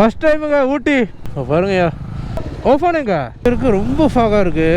First டைமுங்க ஊட்டி. பாருங்கய்யா ஓஃபானுங்க இருக்கு ரொம்ப ஃபாகாக இருக்கு.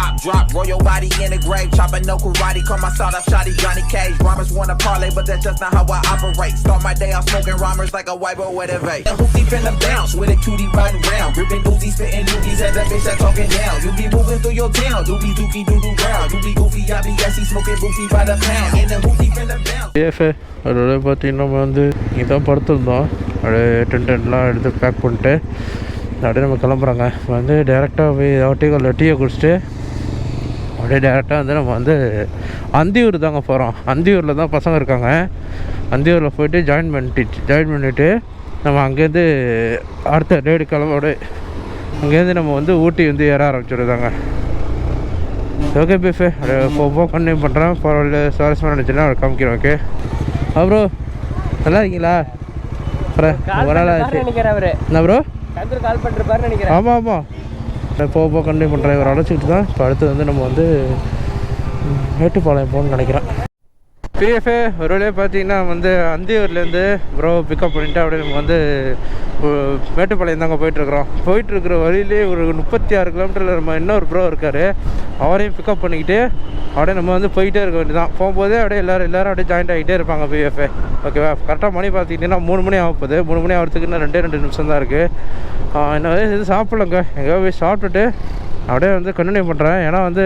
Top drop, roll your body in the grave. Chopping no karate, call my sawed off shotty Johnny Cage. Rhymers wanna parlay, but that's just not how I operate. Start my day off smoking rhymers like a white boy with a vape. The hoopty finna bounce with a cutie riding round. Ripping Uzi, spitting dookies at that bitch that talking down. You be moving through your town, doobie dookie doo doo round. You be goofy, I be gassy, smoking boofy by the pound. And the hoopty finna bounce. ஏஃபே அதோட பார்த்தீங்கன்னா நம்ம வந்து இங்கே தான் படுத்திருந்தோம் அப்படியே டென்டென்ட்லாம் எடுத்து back பண்ணிட்டு அப்படியே நம்ம கிளம்புறாங்க வந்து டேரெக்டாக போய் டீ டீயை குடிச்சிட்டு அப்படியே டேரெக்டாக வந்து நம்ம வந்து அந்தியூர் தாங்க போகிறோம் அந்தியூரில் தான் பசங்க இருக்காங்க. அந்தியூரில் போயிட்டு ஜாயின் பண்ணிட்டு ஜாயின் பண்ணிவிட்டு நம்ம அங்கேருந்து அடுத்த டேடு கிளம்போட அங்கேருந்து நம்ம வந்து ஊட்டி வந்து ஏற ஆரம்பிச்சிடுதாங்க. ஓகே பீஃபே போ போ கண்டினியூ பண்ணுறேன் பரவாயில்ல சுவாரஸ்யமாக நினச்சுன்னா காமிக்கிறேன் ஓகே அப்புறம் நல்லா இருக்கீங்களா? ஒரு நாள் ஆச்சு. அவரு. என்ன ப்ரோ கால் பண்ணிருப்பாருன்னு நினைக்கிறேன். ஆமாம் ஆமாம் போக போக கண்டிப்பாக டிரைவர் இவர் அழைச்சிக்கிட்டு தான் இப்போ அடுத்து வந்து நம்ம வந்து மேட்டுப்பாளையம் போகணும்னு நினைக்கிறேன். பிஎஃப்ஏ ஒரு பார்த்தீங்கன்னா வந்து அந்தியூர்லேருந்து ப்ரோ பிக்கப் பண்ணிட்டு அப்படியே நம்ம வந்து மேட்டுப்பாளையம் தாங்க போயிட்டுருக்குறோம். போயிட்டுருக்குற வழியிலே ஒரு முப்பத்தி ஆறு கிலோமீட்டரில் நம்ம இன்னொரு ப்ரோ இருக்கார். அவரையும் பிக்கப் பண்ணிக்கிட்டு அப்படியே நம்ம வந்து போயிட்டே இருக்க வேண்டியதான் போகும்போதே அப்படியே எல்லோரும் எல்லோரும் அப்படியே ஜாயின் ஆகிட்டே இருப்பாங்க பிஎஃப்ஏ ஓகேவா கரெக்டாக மணி பார்த்துக்கிட்டிங்கன்னா மூணு மணி ஆக மூணு மணி ஆகிறதுக்கு இன்னும் ரெண்டே ரெண்டு நிமிஷம் தான் இருக்குது என்ன இது சாப்பிட்லங்க. எங்கேயோ போய் சாப்பிட்டுட்டு அப்படியே வந்து கண்டினியூ பண்ணுறேன் ஏன்னா வந்து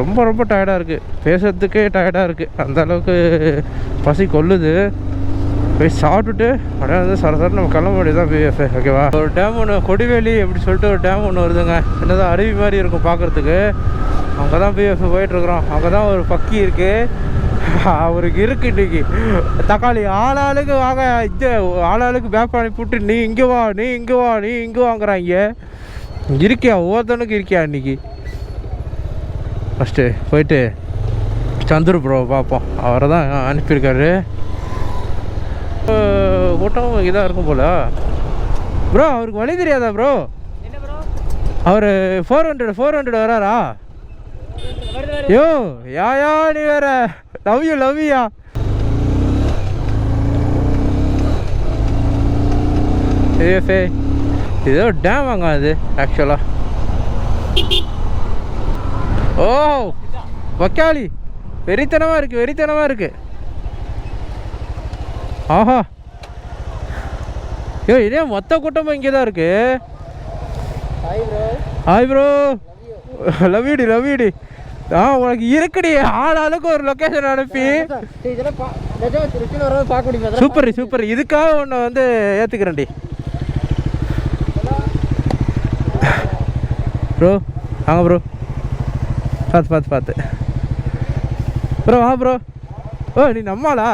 ரொம்ப ரொம்ப டயர்டாக இருக்குது பேசுறதுக்கே டயர்டாக இருக்குது அந்த அளவுக்கு பசி கொல்லுது. போய் சாப்பிட்டுட்டு அப்படியே வந்து சர நம்ம கிளம்ப வேண்டியதான் பிஎஃப் ஓகேவா ஒரு டேம் ஒன்று கொடிவேலி அப்படி சொல்லிட்டு ஒரு டேம் ஒன்று வருதுங்க. என்னதான் அருவி மாதிரி இருக்கும் பார்க்குறதுக்கு. அங்கே தான் பிஎஃப் போயிட்டுருக்குறோம் அங்கே தான் ஒரு பக்கி இருக்குது அவருக்கு இருக்கு இன்னைக்கு. தக்காளி ஆளாளுக்கு வாங்க. இது ஆளாளுக்கு பேக் பண்ணி போட்டு நீ இங்கே வா நீ இங்கே வா நீ இங்கே வாங்குறாங்க. இருக்கியா? ஒவ்வொருத்தனுக்கு இருக்கியா இன்னைக்கு? ஃபஸ்ட்டு போயிட்டு சந்துரு ப்ரோ பார்ப்போம் அவரை தான் அனுப்பியிருக்காரு. அஹ் கூட்டம் இதாக இருக்கும் போல. ப்ரோ அவருக்கு வழி தெரியாதா ப்ரோ அவர் ஃபோர் ஹண்ட்ரட் ஃபோர் ஹண்ட்ரட் வராரா? யோ யாயா நீ வேற? லவ் யூ லவ் யூயா ஏஃபே ஏதோ டேம் வாங்க அது ஆக்சுவலாக ஓ வக்காளி. வெறித்தனமாக இருக்குது வெறித்தனமாக இருக்குது ஆஹா. ஐயோ இதே மொத்த கூட்டமும் இங்கே தான் இருக்குது ஹாய் ப்ரோ லவ் யூடி லவ் யூடி ஆ உனக்கு இருக்குடி ஆள் ஆளுக்கு ஒரு லொக்கேஷன் அனுப்பி. சூப்பர் சூப்பர் இதுக்காக உன்னை வந்து ஏற்றுக்கிறேன்டி ப்ரோ வாங்க ப்ரோ பார்த்து பார்த்து பார்த்து. ப்ரோ வா ப்ரோ ஓ நீ நம்மளா?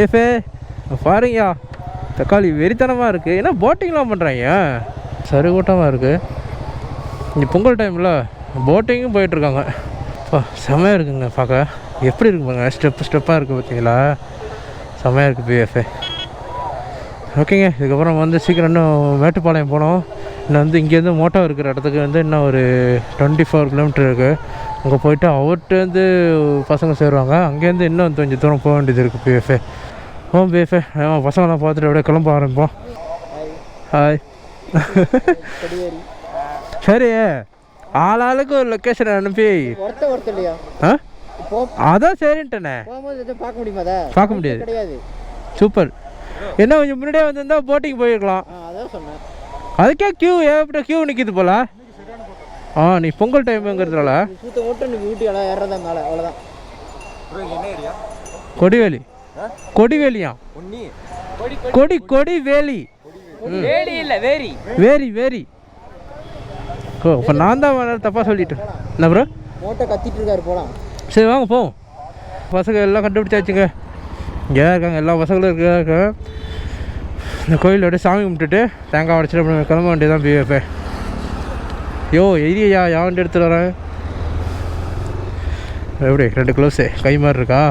ஏஃபே பாருங்கயா தக்காளி வெறித்தனமாக இருக்குது ஏன்னா போட்டிங்லாம் பண்ணுறாங்க சரி கூட்டமாக இருக்குது இங்கே பொங்கல் டைமில் போட்டிங்கும் போயிட்டுருக்காங்க. அப்பா செம்மையாக இருக்குங்க பார்க்க. எப்படி இருக்கு பாருங்க. ஸ்டெப் ஸ்டெப்பாக இருக்குது பார்த்தீங்களா? செம்மையாக இருக்குது பிஎஃப்ஏ ஓகேங்க இதுக்கப்புறம் வந்து சீக்கிரம் இன்னும் மேட்டுப்பாளையம் போனோம் இன்னும் வந்து இங்கேருந்து மோட்டோ இருக்கிற இடத்துக்கு வந்து இன்னும் ஒரு டுவெண்ட்டி ஃபோர் கிலோமீட்டர் இருக்குது அங்கே போயிட்டு அவர்கிட்டருந்து பசங்க சேருவாங்க. அங்கேருந்து இன்னும் கொஞ்சம் தூரம் போக வேண்டியது இருக்குது பிஎஃப்ஏ ஓ பிஎஃப்ஏ பசங்களாம் பார்த்துட்டு அப்படியே கிளம்ப ஆரம்பிப்போம். ஹாய் சரி ஆளாளுக்கு ஒரு லொக்கேஷன் அனுப்பி. ஆ? அதான் எதுவும் பார்க்க முடியுமா பார்க்க முடியாது. சூப்பர். என்ன கொஞ்சம் முன்னாடியே வந்திருந்தா போட்டிங் போயிருக்கலாம். அதான் சொன்னேன். அதுக்கே கியூ ஏகப்பட்ட கியூ நிற்கிது போல. ஆ நீ பொங்கல் டைம்ங்கிறதுனால ஊட்டி எல்லாம் அவ்வளோதான் கொடிவேலி. கொடிவேலியா? கொடி கொடி வேலி வேலி இல்லை வேரி வேரி. வேரி ஓ இப்போ நான் தான் தப்பாக சொல்லிட்டேன் என்ன ப்ரோ மோட்டை கத்திட்டு இருக்காரு போகலாம் சரி வாங்க போவோம். பசங்க எல்லாம் கண்டுபிடிச்சாச்சுங்க. இங்கே இருக்காங்க எல்லா பசங்களும் இருக்காங்க. இந்த கோயிலில் அப்படியே சாமி கும்பிட்டுட்டு தேங்காய் உடச்சிட்டு அப்புறம் கிளம்ப வேண்டியதான் பிஎஃப்ஏ யோ எரியா யாவண்டி எடுத்துகிட்டு வரேன் எப்படி ரெண்டு க்ளோஸு கை மாதிரி இருக்கா?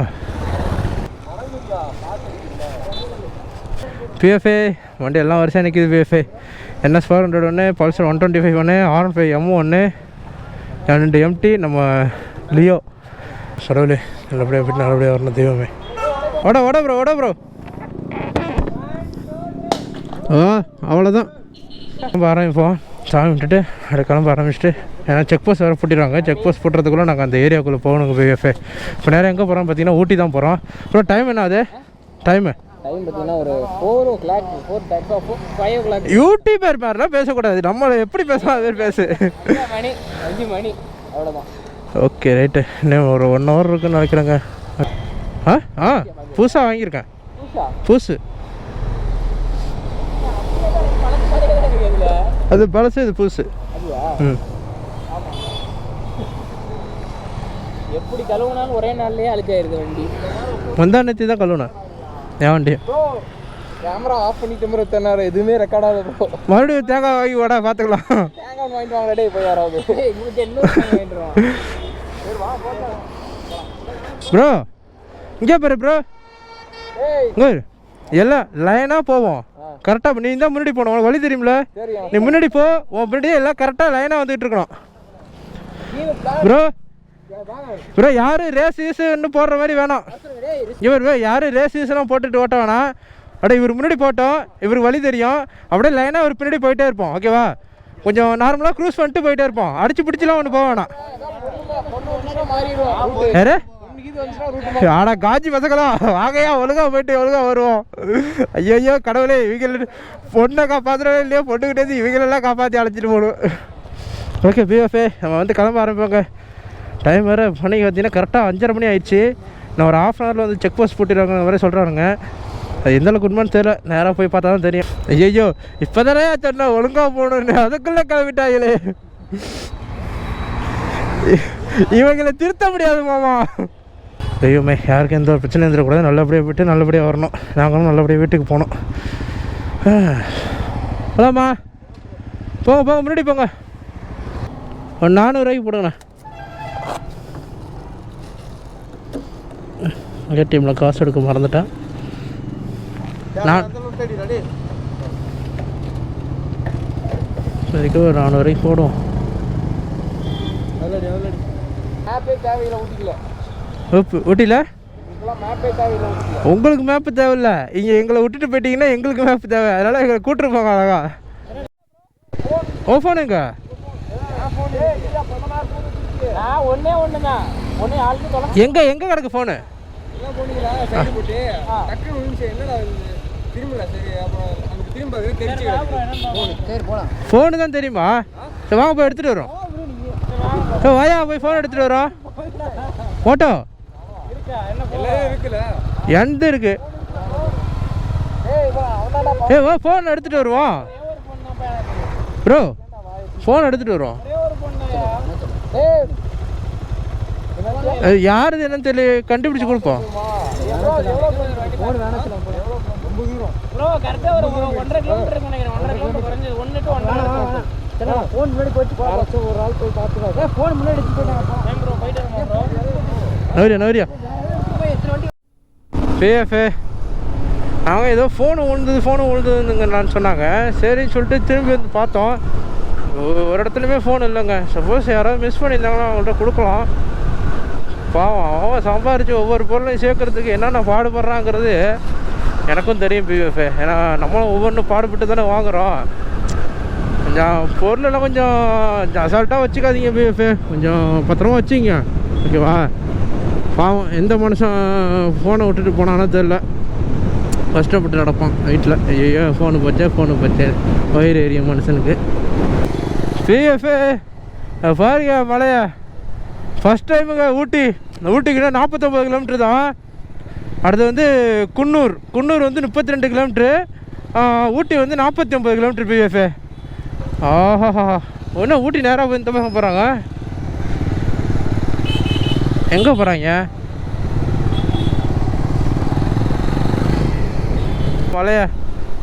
பிஎஃப்ஏ வண்டி எல்லாம் வருஷம் நிற்கிது பிஎஃப்ஏ என்எஸ் ஃபோர் ஹண்ட்ரட் ஒன்று பல்சர் ஒன் டுவெண்ட்டி ஃபைவ் ஒன்று ஆர் ஒன் ஃபைவ் எம் ஒன்று ரெண்டு எம்டி நம்ம லியோ கடவுளே நல்லபடியாக போய்ட்டு நல்லபடியாக வரணும் தெய்வமே. ஓட ஓட ப்ரோ ஓட ப்ரோ அவ்வளோதான் கிளம்ப ஆரம்பிப்போம் சாமி விட்டுட்டு அப்படியே கிளம்ப ஆரம்பிச்சுட்டு ஏன்னா செக் போஸ்ட் வேறு போட்டிடுவாங்க செக் போஸ்ட் போட்டுறதுக்குள்ளே நாங்கள் அந்த ஏரியாக்குள்ளே போகணுங்க பிஎஃப்ஏ இப்போ நேரம் எங்கே போகிறோம் பார்த்தீங்கன்னா ஊட்டி தான் போகிறோம் அப்புறம் டைம் என்ன அது? டைமு டைம் பார்த்தீங்கன்னா ஒரு four o'clock four thirty four five o'clock YouTuber மாதிரிலாம் பேசக்கூடாது. நம்மளை எப்படி பேசலாம் அது பேசு. மணி அஞ்சு மணி. அவ்வளோதான் ஓகே ரைட்டு இன்னும் ஒரு ஒன் ஹவர் இருக்குன்னு நினைக்கிறேங்க. ஆ ஆ புதுசாக வாங்கியிருக்கேன். புதுசா. அது பழசு இது புதுசு. ம். எப்படி கழுவுனாலும் ஒரே நாள்லயே அழுக்காயிருது வண்டி. முந்தா நேற்று தான் கழுவுனேன். என் வண்டி. ப்ரோ கேமரா ஆஃப் பண்ணிட்டு ப்ரோ தென்னாரு எதுவுமே ரெக்கார்ட் ப்ரோ மறுபடியும் தேங்காய் வாங்கி வாடா பார்த்துக்கலாம் தேங்காய் வாங்கிட்டு வாங்கடா டேய் போய் யாராவது ப்ரோ இங்கே பாரு ப்ரோ. ஏய். எல்லாம் லைனாக போவோம் கரெக்டாக நீ தான் முன்னாடி போகணும் வழி தெரியும்ல நீ முன்னாடி போ உன் முன்னாடியே எல்லாம் கரெக்டாக லைனாக வந்துட்டு இருக்கணும் ப்ரோ ப்ரோ யாரும் ரேஸ் ஈஸுன்னு போடுற மாதிரி வேணாம் இவர் யாரும் ரேஸ் ஈஸெல்லாம் போட்டுட்டு ஓட்ட வேணாம் அட இவர் முன்னாடி போட்டோம் இவருக்கு வழி தெரியும் அப்படியே லைனாக ஒரு பின்னாடி போயிட்டே இருப்போம் ஓகேவா கொஞ்சம் நார்மலாக க்ரூஸ் பண்ணிட்டு போயிட்டே இருப்போம் அடிச்சு பிடிச்சிலாம் ஒன்று போக வேணாம் யாரு பொண்ணுக்கு ஆடா காஜி பசங்களா? வாங்கயா ஒழுங்கா போயிட்டு ஒழுங்கா வருவோம். ஐயோ கடவுளே இவங்க பொண்ணை காப்பாத்துறவே இல்லையோ பொண்ணுக்கிட்டே இவங்களெல்லாம் காப்பாற்றி அழைச்சிட்டு போகணும். ஓகே பிஎஃப்ஏ நம்ம வந்து கிளம்ப ஆரம்பிப்போங்க. டைம் வேறு மணிக்கு பார்த்தீங்கன்னா கரெக்டாக அஞ்சரை மணி ஆயிடுச்சு. நான் ஒரு ஆஃப் அன் ஹவரில் வந்து செக் போஸ்ட் போட்டிருக்காங்க வரை சொல்கிறானுங்க அது எந்த அளவுக்கு உண்மைன்னு தெரியல. நேராக போய் பார்த்தா தான் தெரியும். ஐயோ இப்போ தானே சொன்னா ஒழுங்காக போகணுன்னு அதுக்குள்ளே கிளம்பிட்டாங்களே. இவங்களை திருத்த முடியாது மாமா. தெய்வமே யாருக்கும் எந்த ஒரு பிரச்சனையும் இருந்துடக்கூடாது நல்லபடியாக விட்டு நல்லபடியாக வரணும். நாங்களும் நல்லபடியாக வீட்டுக்கு போகணும். ஹலோம்மா போங்க போங்க முன்னாடி போங்க. ஒரு நானூறுரூவாய்க்கு போடுங்கண்ணா. ஏடிஎம்மில் காசு எடுக்க மறந்துட்டேன். நான் சரிக்கு ஒரு நானூறுரூவாய்க்கு போடுவோம். தேவையில்லை ஊட்டிக்கல ஊட்டியில்? உங்களுக்கு மேப்பு தேவையில்லை. இங்கே எங்களை விட்டுட்டு போயிட்டீங்கன்னா எங்களுக்கு மேப்பு தேவை. அதனால் எங்களை கூட்டிருப்பாங்க அழகா. ஓ ஃபோனுங்க எங்க? எங்க கிடக்கு ஃபோனு ஃபோனு தான் தெரியுமா? சரி வாங்க போய் எடுத்துகிட்டு வரோம் வாயா போய் ஃபோன் எடுத்துகிட்டு வரோம் ஓட்டோ எந்த இருக்கு? ஏ வா ஃபோன் எடுத்துகிட்டு வருவோம். ப்ரோ ஃபோன் எடுத்துகிட்டு வருவோம். ஏய் யாருது என்னன்னு தெரியல கண்டுபிடிச்சு கொடுப்போம். ஃபோன் ஒரு ஆள் போய் ஃபோன் முன்னாடி நவரியா நவரியா. பிஎஃப்ஏ அவங்க ஏதோ ஃபோனு விழுந்தது ஃபோனு விழுந்ததுங்கன்னு சொன்னாங்க. சரின்னு சொல்லிட்டு திரும்பி வந்து பார்த்தோம். ஒரு இடத்துலையுமே ஃபோன் இல்லைங்க. சப்போஸ் யாராவது மிஸ் பண்ணியிருந்தாங்கன்னா அவங்கள்ட்ட கொடுக்கலாம். பாவம் அவன் சம்பாரித்து ஒவ்வொரு பொருளையும் சேர்க்கறதுக்கு என்னென்ன பாடுபடுறாங்கிறது எனக்கும் தெரியும் பிஎஃப்ஏ ஏன்னா நம்மளும் ஒவ்வொன்றும் பாடுபட்டு தானே வாங்குகிறோம் கொஞ்சம் பொருளெல்லாம் கொஞ்சம் அசால்ட்டாக வச்சுக்காதீங்க பிஎஃப்ஏ கொஞ்சம் பத்திரமா வச்சுங்க. ஓகேவா பாவம் எந்த மனுஷன் ஃபோனை விட்டுட்டு போனானோ தெரில கஷ்டப்பட்டு நடப்பான் வீட்டில் ஐயோ ஃபோனு போச்சே ஃபோனு போச்சே. வயிறு எரியும் மனுஷனுக்கு. பிஎஃப்ஏ பாருங்க மலைய. ஃபஸ்ட் டைமுங்க ஊட்டி. ஊட்டிக்குன்னா நாற்பத்தொம்பது கிலோமீட்டர் தான். அடுத்து வந்து குன்னூர். குன்னூர் வந்து முப்பத்தி ரெண்டு கிலோமீட்ரு ஊட்டி வந்து நாற்பத்தி ஒம்பது கிலோமீட்டர் பிஎஃப்ஏ ஆஹா ஒன்றும் ஊட்டி நேராக போய் இந்த பக்கம் போகிறாங்க எங்கே போகிறாங்க மலைய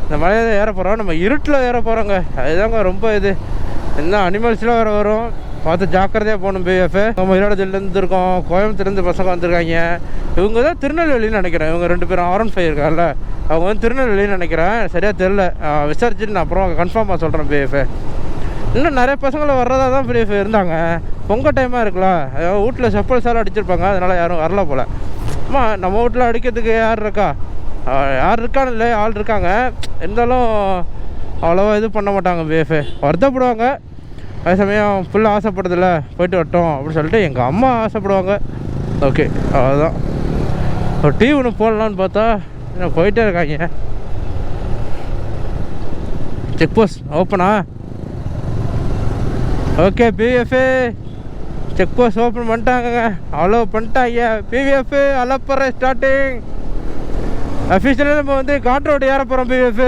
இந்த மலையை ஏற போகிறோம் நம்ம இருட்டில் ஏற போகிறோங்க அதுதாங்க ரொம்ப இது. என்ன அனிமல்ஸ்லாம் வேறு வரும். பார்த்து ஜாக்கிரதையாக போகணும் பிஎஃப் நம்ம மயிலாடுதுறையிலேருந்து இருக்கோம் கோயம்புத்தூர்லேருந்து பசங்க வந்திருக்காங்க. இவங்க தான் திருநெல்வேலின்னு நினைக்கிறேன். இவங்க ரெண்டு பேரும் ஆரன் ஃபைவ் இருக்காங்கல்ல. அவங்க வந்து திருநெல்வேலின்னு நினைக்கிறேன். சரியாக தெரில விசாரிச்சுட்டு நான் அப்புறம் கன்ஃபார்மாக சொல்கிறேன் பிஎஃப் இன்னும் நிறைய பசங்களை வர்றதா தான் பிஎஃப் இருந்தாங்க. பொங்கல் டைமாக இருக்கலாம் வீட்டில் செப்பல் சார் அடிச்சிருப்பாங்க. அதனால் யாரும் வரல போல். அம்மா நம்ம வீட்டில் அடிக்கிறதுக்கு யார் இருக்கா? யார் இருக்கான்னு இல்லை ஆள் இருக்காங்க. இருந்தாலும் அவ்வளோவா இது பண்ண மாட்டாங்க பிஎஃப்ஏ வருத்தப்படுவாங்க. அதே சமயம் ஃபுல்லாக ஆசைப்படுறதில்ல. போயிட்டு வரட்டும் அப்படின்னு சொல்லிட்டு எங்கள் அம்மா ஆசைப்படுவாங்க. ஓகே அதுதான் ஒரு டீ ஒன்று போடலான்னு பார்த்தா என்ன போயிட்டே இருக்காங்க. செக் போஸ்ட் ஓப்பனா okay BFA check post open பண்ணிட்டாங்க. அவ்வளோ பண்ணிட்டாங்க பிவிஎஃப் அலப்பற ஸ்டார்டிங் அஃபிஷியலாக நம்ம வந்து காட்டு ரோடு ஏற போகிறோம் பிவிஎஃப்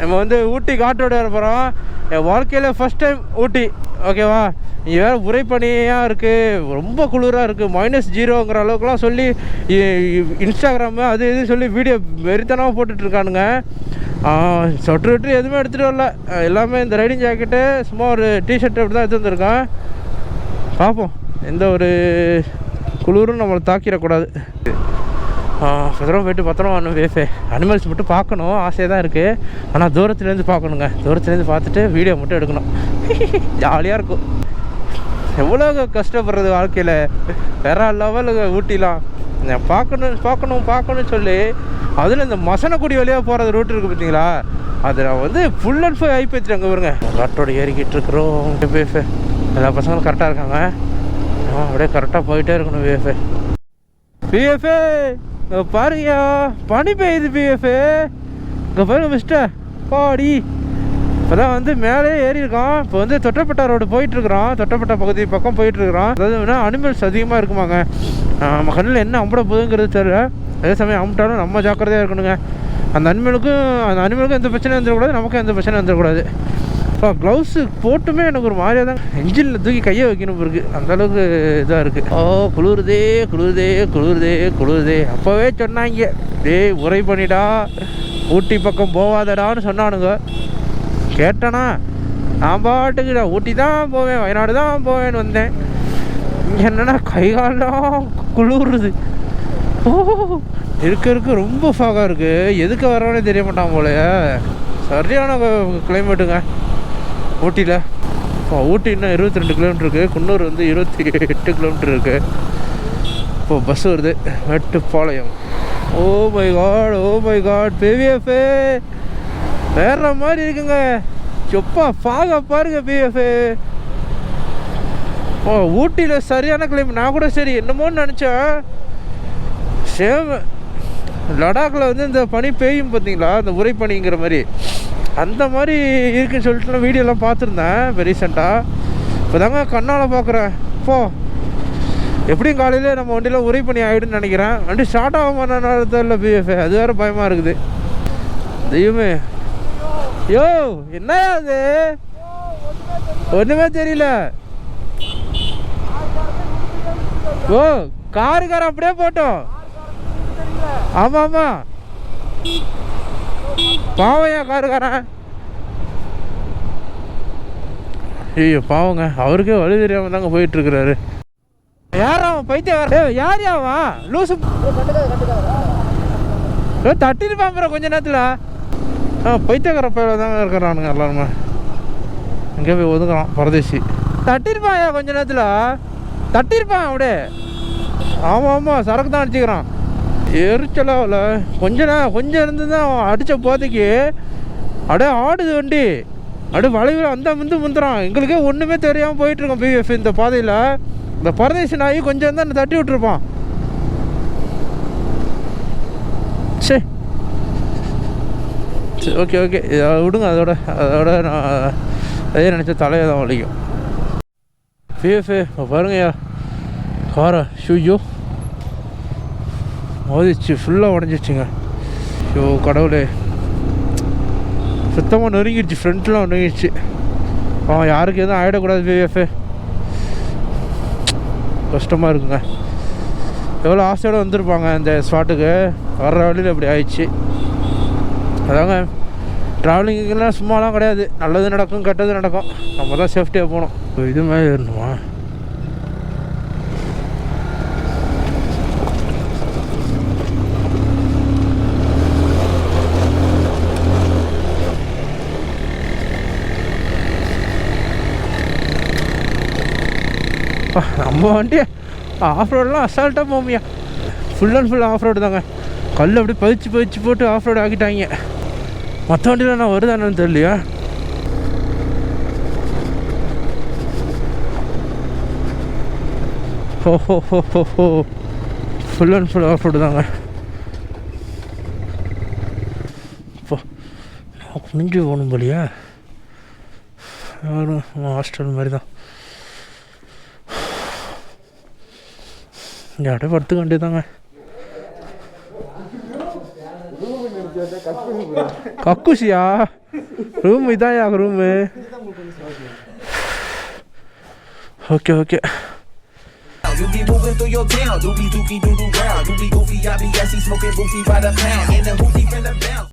நம்ம வந்து ஊட்டி காட்டு ரோடு ஏற போகிறோம் என் வாழ்க்கையில் ஃபஸ்ட் டைம் ஊட்டி. ஓகேவா இங்கே வேறு உரைப்பனியாக இருக்குது ரொம்ப குளிராக இருக்குது மைனஸ் ஜீரோங்கிற அளவுக்குலாம் சொல்லி இன்ஸ்டாகிராமு அது இது சொல்லி வீடியோ வெறித்தனமாக போட்டுட்ருக்கானுங்க சொட்டு விட்டு எதுவுமே எடுத்துகிட்டு வரல. எல்லாமே இந்த ரைடிங் ஜாக்கெட்டு சும்மா ஒரு டிஷர்ட் அப்படி தான் எடுத்து வந்திருக்கேன். பார்ப்போம் எந்த ஒரு குளிரும் நம்மளை தாக்கிடக்கூடாது. பத்திரமா போயிட்டு பத்திரமா வரணும் வேஃபே அனிமல்ஸ் மட்டும் பார்க்கணும். ஆசையாக தான் இருக்குது ஆனால் தூரத்துலேருந்து பார்க்கணுங்க. தூரத்துலேருந்து பார்த்துட்டு வீடியோ மட்டும் எடுக்கணும். ஜாலியாக இருக்கும். எவ்வளோ கஷ்டப்படுறது வாழ்க்கையில்? வேற லெவலுக்கு ஊட்டிலாம். நான் பார்க்கணும் பார்க்கணும் பார்க்கணும்னு சொல்லி அதில் இந்த மசனக்குடி வழியாக போகிறது ரூட் இருக்குது பார்த்தீங்களா? அது நான் வந்து ஃபுல் அண்ட் ஃபுல் ஐப்பேச்சு அங்கே வருங்க காட்டோட ஏறிக்கிட்டு இருக்கிறோம். வேஃபே எல்லா பசங்களும் கரெக்டாக இருக்காங்க. அப்படியே கரெக்டாக போயிட்டே இருக்கணும் பிஎஃப் பிஎஃப்ஏ பாருங்கயா பனி பெய்யுது பிஎஃப்ஏ இங்கே பாருங்க மிஸ்டர் பாடி. இப்போ தான் வந்து மேலே ஏறியிருக்கோம் இப்போ வந்து தொட்டப்பட்டா ரோடு போயிட்டுருக்குறோம் தொட்டப்பட்டா பகுதி பக்கம் போயிட்டுருக்குறோம் அதாவது அனிமல்ஸ் அதிகமாக இருக்குமாங்க. நம்ம கண்ணில் என்ன அம்பட போகுதுங்கிறது தெரியல. அதே சமயம் அம்பிட்டாலும் நம்ம ஜாக்கிரதையாக இருக்கணுங்க. அந்த அனிமலுக்கும் அந்த அனிமலுக்கும் எந்த பிரச்சனையும் வந்துடக்கூடாது. நமக்கும் எந்த பிரச்சனையும் வந்துடக்கூடாது. இப்போ க்ளவுஸு போட்டுமே எனக்கு ஒரு மாதிரியாக தான் என்ஜினில் தூக்கி கையை வைக்கணும் இருக்கு. அந்தளவுக்கு இதாக இருக்குது ஓ குளிருதே குளிருதே குளிருதே குளிருதே. அப்போவே சொன்னாங்க. டேய் உரை பண்ணிடா. ஊட்டி பக்கம் போவாதடான்னு சொன்னானுங்க. கேட்டனா? நான் பாட்டுக்கு நான் ஊட்டி தான் போவேன் வயநாடு தான் போவேன்னு வந்தேன். இங்கே என்னென்னா கை காலெல்லாம் குளிருது. ஓ இருக்க இருக்க ரொம்ப ஃபாகாக இருக்குது எதுக்கு வரவனே தெரிய மாட்டான் போல. சரியான கிளைமேட்டுங்க ஊட்டியில். இப்போ ஊட்டி இன்னும் இருபத்தி ரெண்டு கிலோமீட்டர் இருக்குது குன்னூர் வந்து இருபத்தி எட்டு கிலோமீட்டர் இருக்குது இப்போ பஸ் வருது. Mettupalayam oh my god oh my god PVF வேற மாதிரி இருக்குங்க. சொப்பா பாக பாருங்க பிஎஃப் ஓ ஊட்டியில் சரியான கிளைமேட் நான் கூட சரி என்னமோன்னு நினச்சேன். சேம் லடாக்கில் வந்து இந்த பனி பெய்யும் பார்த்தீங்களா அந்த உரைப்பனிங்கிற மாதிரி. அந்த மாதிரி இருக்குன்னு சொல்லிட்டு நான் வீடியோலாம் பார்த்துருந்தேன் இப்போ ரீசெண்டாக இப்போ தாங்க கண்ணால் பார்க்குறேன் போ. எப்படியும் காலையில் நம்ம வண்டியில் பண்ணி ஆகிடுன்னு நினைக்கிறேன். வண்டி ஸ்டார்ட் ஆக மாட்டேன் இல்லை பிஎஃப் அது வேறு பயமாக இருக்குது. தெய்வமே. யோ என்னயா அது? ஒன்றுமே தெரியல. ஓ காருக்காரன் அப்படியே போட்டோம். ஆமாம் ஆமாம் பாவம் ஏன் காருக்காரன். ஐயோ பாவங்க. அவருக்கே வழி தெரியாம தாங்க போயிட்டு இருக்கிறாரு யார் அவன் பைத்தியம் யார் அவன்? லூசு ஏ தட்டிருப்பான் ப்ரோ கொஞ்ச நேரத்தில். ஆ பைத்தியக்கார பயில தாங்க இருக்கிறானுங்க எல்லாருமே. இங்கே போய் ஒதுக்குறான் பரதேசி. தட்டிருப்பான்யா கொஞ்ச நேரத்தில்? தட்டிருப்பான் அப்படியே. ஆமாம் ஆமாம் சரக்கு தான் அடிச்சுக்கிறான். எரிச்சலாவில் கொஞ்ச நேரம் கொஞ்சம் இருந்து தான் அடித்த போதைக்கு. அப்படியே ஆடுது வண்டி. அப்படியே வளைவில் அந்த முந்து முந்துறான். எங்களுக்கே ஒன்றுமே தெரியாமல் போயிட்டுருக்கோம் பிஎஃப் இந்த பாதையில். இந்த பரதேசி நாய் கொஞ்சம் தான் தட்டி விட்டுருப்பான். சரி ஓகே ஓகே விடுங்க அதோட அதோட நான் அதே நினச்ச தலையை தான் வலிக்கும். பிஎஃப் பாருங்கய்யா காரா ஷூயோ மோதிச்சு ஃபுல்லாக உடஞ்சிச்சுங்க ஐயோ கடவுளே. சுத்தமாக நொறுங்கிடுச்சு ஃப்ரண்ட்லாம் நொறுங்கிடுச்சு அவன் யாருக்கு எதுவும் ஆகிடக்கூடாது பிஎஃப்ஏ கஷ்டமாக இருக்குங்க. எவ்வளோ ஆசையோடு வந்திருப்பாங்க இந்த ஸ்பாட்டுக்கு வர்ற வழியில் இப்படி ஆயிடுச்சு. அதாங்க ட்ராவலிங்கெல்லாம் சும்மாலாம் கிடையாது. நல்லது நடக்கும் கெட்டது நடக்கும். நம்ம தான் சேஃப்டியாக போகணும். இப்போ இது மாதிரி ஏறணுமா? நம்ம வண்டி ஆஃப் ரோடெலாம் அசால்ட்டாக போமியா full and full off road தாங்க. கல் அப்படியே பதிச்சு பதிச்சு போட்டு ஆஃப் ரோடு ஆக்கிட்டாங்க. மற்ற வண்டியில் நான் வருதானு தெரியலையா? ஹோ ஹோ ஹோ ஹோ ஃபுல் அண்ட் ஃபுல் ஆஃப் தாங்க. இப்போ குனிஞ்சு போகணும் போலியா. யாரும் ஹாஸ்டல் மாதிரி தான் இங்கே அப்படியே படுத்துக்க வேண்டியதாங்க கக்குசியா room இதான்யா room okay okay You be moving through your town, doobie dookie doo doo round. You be goofy, I be gassy, smoking goofy by the pound. In the hoopty finna bounce.